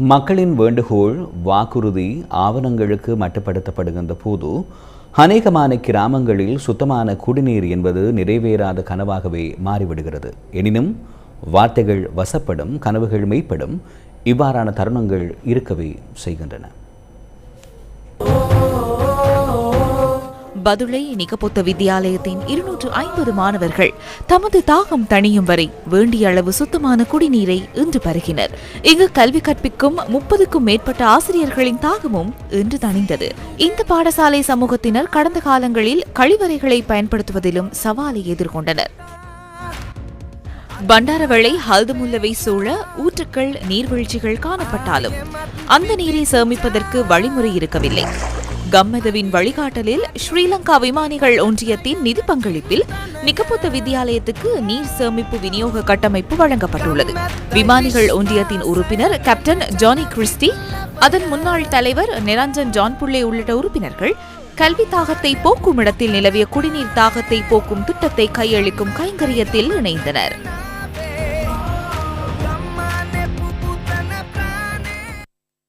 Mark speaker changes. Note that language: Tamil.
Speaker 1: மக்களின் வேண்டுகோள் வாக்குறுதி ஆவணங்களுக்கு மட்டுப்படுத்தப்படுகின்ற போது அநேகமான கிராமங்களில் சுத்தமான குடிநீர் என்பது நிறைவேறாத கனவாகவே மாறிவிடுகிறது. எனினும் வார்த்தைகள் வசப்படும் கனவுகள் மெய்ப்படும் இவ்வாறான தருணங்கள் இருக்கவே செய்கின்றன.
Speaker 2: பதுளை நிகபொத்த வித்தியாலயத்தின் இருநூற்று ஐம்பது மாணவர்கள் தமது தாகம் தணியும் வரை வேண்டிய அளவு சுத்தமான குடிநீரை இன்று பருகினர். இங்கு கல்வி கற்பிக்கும் முப்பதுக்கும் மேற்பட்ட ஆசிரியர்களின் தாகமும் இன்று தணிந்தது. இந்த பாடசாலை சமூகத்தினர் கடந்த காலங்களில் கழிவறைகளை பயன்படுத்துவதிலும் சவாலை எதிர்கொண்டனர். பண்டாரவளை ஹல்துமுல்லவை சூழ ஊற்றுக்கள் நீர்வீழ்ச்சிகள் காணப்பட்டாலும் அந்த நீரை சேமிப்பதற்கு வழிமுறை இருக்கவில்லை. கம்மதுவின் வழிகாட்டலில் ஸ்ரீலங்கா விமானிகள் ஒன்றியத்தின் நிதி பங்களிப்பில் நிக்கபுத்த வித்தியாலயத்துக்கு நீர் சேமிப்பு விநியோக கட்டமைப்பு வழங்கப்பட்டுள்ளது. விமானிகள் ஒன்றியத்தின் உறுப்பினர் கேப்டன் ஜானி கிறிஸ்டி அதன் முன்னாள் தலைவர் நிரஞ்சன் ஜான்புள்ளே உள்ளிட்ட உறுப்பினர்கள் கல்வி தாகத்தை போக்கும் இடத்தில் நிலவிய குடிநீர் தாகத்தை போக்கும் திட்டத்தை கையளிக்கும் கைங்கரியத்தில் இணைந்தனர்.